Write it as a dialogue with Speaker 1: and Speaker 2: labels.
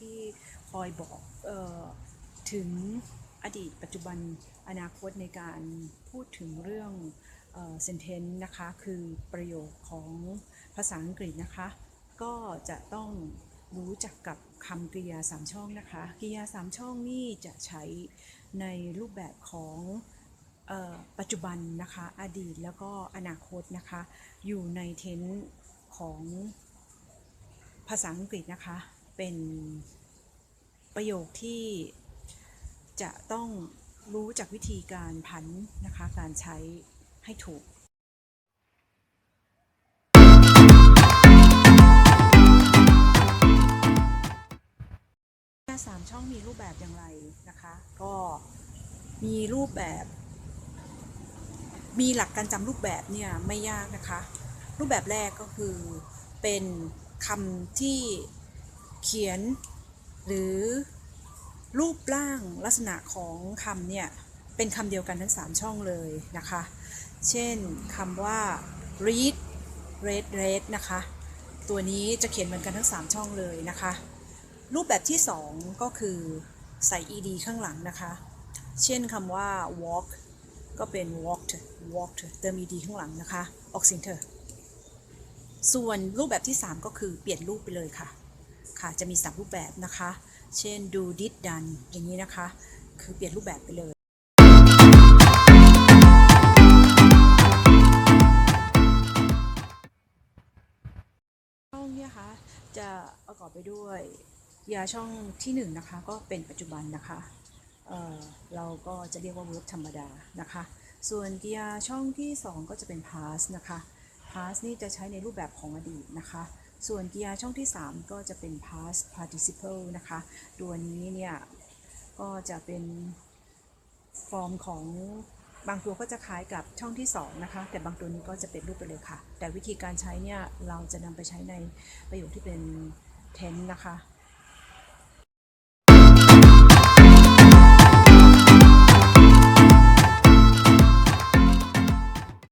Speaker 1: ที่คอยบอกถึงอดีตปัจจุบันอนาคตในการพูดถึงเรื่องเอ่อ sentence นะคะคือประโยคของภาษาอังกฤษนะคะ ก็จะต้องรู้จักกับคำกริยาสามช่องนะคะกริยาสามช่องนี่จะใช้ในรูปแบบของออปัจจุบันนะคะอดีตแล้วก็อนาคตนะคะ อยู่ในเทนของภาษาอังกฤษนะคะ เป็นประโยคที่จะต้องรู้จักวิธีการพันนะคะ การใช้ให้ถูกสามช่องมีรูปแบบอย่างไรนะคะ ก็มีรูปแบบ มีหลักการจำรูปแบบเนี่ยไม่ยากนะคะ รูปแบบแรกก็คือเป็นคำที่ เขียน หรือรูปร่างลักษณะของคำเนี่ย เป็นคำเดียวกันทั้ง 3 ช่องเลยนะคะ เช่นคำว่า read read read นะคะ ตัวนี้จะเขียนเหมือนกันทั้ง 3 ช่องเลยนะคะ รูปแบบที่ 2 ก็คือใส่ ed ข้างหลังนะคะ เช่นคำว่า walk ก็เป็น walked walked เติม ed ข้างหลังนะคะ ออกเสียงเถอะ ส่วนรูปแบบที่ 3 ก็คือเปลี่ยนรูปไปเลยค่ะ ค่ะ จะมี3รูปแบบนะคะ เช่น do did done อย่างนี้นะคะ คือเปลี่ยนรูปแบบไปเลย ช่องเนี่ยคะจะประกอบไปด้วยยาช่องที่1นงนะคะก็เป็นปัจจุบันนะคะเเราก็จะเรียกว่า verb ธรรมดานะคะ ส่วนกิริยาช่องที่ 2 ก็จะเป็น past นะคะ past นี่จะใช้ในรูปแบบของอดีตนะคะ ส่วนกริยาช่องที่ 3 ก็จะเป็น past participle นะคะ ตัวนี้เนี่ยก็จะเป็นฟอร์มของบางตัวก็จะคล้ายกับช่องที่ 2 นะคะ แต่บางตัวนี้ก็จะเป็นรูปไปเลยค่ะ แต่วิธีการใช้เนี่ยเราจะนำไปใช้ในประโยคที่เป็น tense นะคะ